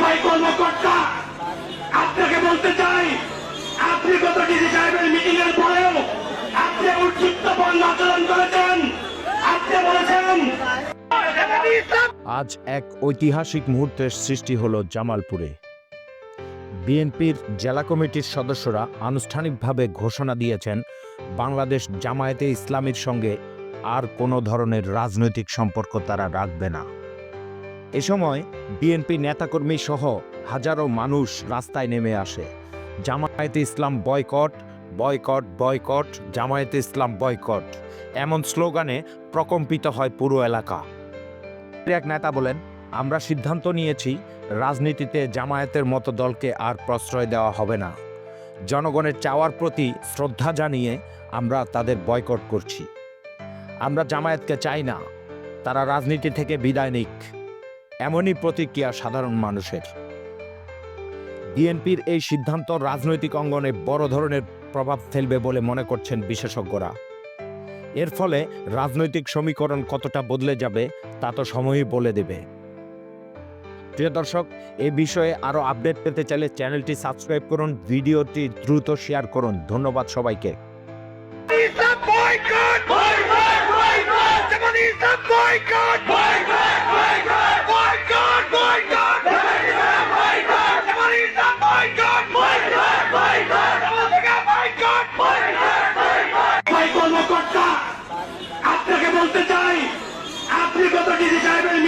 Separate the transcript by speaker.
Speaker 1: ভাই কর্মকর্তা আপনাকে বলতে চাই আপনি গত ডিসি সাহেবের মিটিং এর পরেও আপনি উচ্চিত্ত বন্ধ আচরণ করেছেন
Speaker 2: আজ এক ঐতিহাসিক মুহূর্তের সৃষ্টি হল জামালপুরে। বিএনপির জেলা কমিটির সদস্যরা আনুষ্ঠানিকভাবে ঘোষণা দিয়েছেন, বাংলাদেশ জামায়াতে ইসলামীর সঙ্গে আর কোনো ধরনের রাজনৈতিক সম্পর্ক তারা রাখবে না। এ সময় বিএনপি নেতাকর্মী সহ হাজারো মানুষ রাস্তায় নেমে আসে। Jamaat-e Islam boycott boycott boycott, Jamaat-e Islam boycott, এমন স্লোগানে প্রকম্পিত হয় পুরো এলাকা। এক নেতা বলেন, আমরা সিদ্ধান্ত নিয়েছি, রাজনীতিতে জামায়াতের মতো দলকে আর প্রশ্রয় দেওয়া হবে না। জনগণের চাওয়ার প্রতি শ্রদ্ধা জানিয়ে আমরা তাদের বয়কট করছি। আমরা জামায়াতকে চাই না। তারা রাজনীতি থেকে বিদায় নিক। এমনই প্রতিক্রিয়া সাধারণ মানুষের। বিএনপির এই সিদ্ধান্ত রাজনৈতিক অঙ্গনে বড় ধরনের প্রভাব ফেলবে বলে মনে করছেন বিশেষজ্ঞরা। এর ফলে রাজনৈতিক সমীকরণ কতটা বদলে যাবে, তা তো সময়ই বলে দেবে প্রিয় দর্শক, এ বিষয়ে আরও আপডেট পেতে চাইলে চ্যানেলটি সাবস্ক্রাইব করুন, ভিডিওটি দ্রুত শেয়ার করুন ধন্যবাদ সবাইকে
Speaker 3: Boycott! boycott! Boycott! Boycott! Boycott! Boycott! Boycott! Boycott! Jamaat Islam boycott! Boycott! Boycott! Jamaat boycott!
Speaker 1: ভাই কর্মকর্তা আপনাকে বলতে চাই আপনি কত ডিসি সাহেবের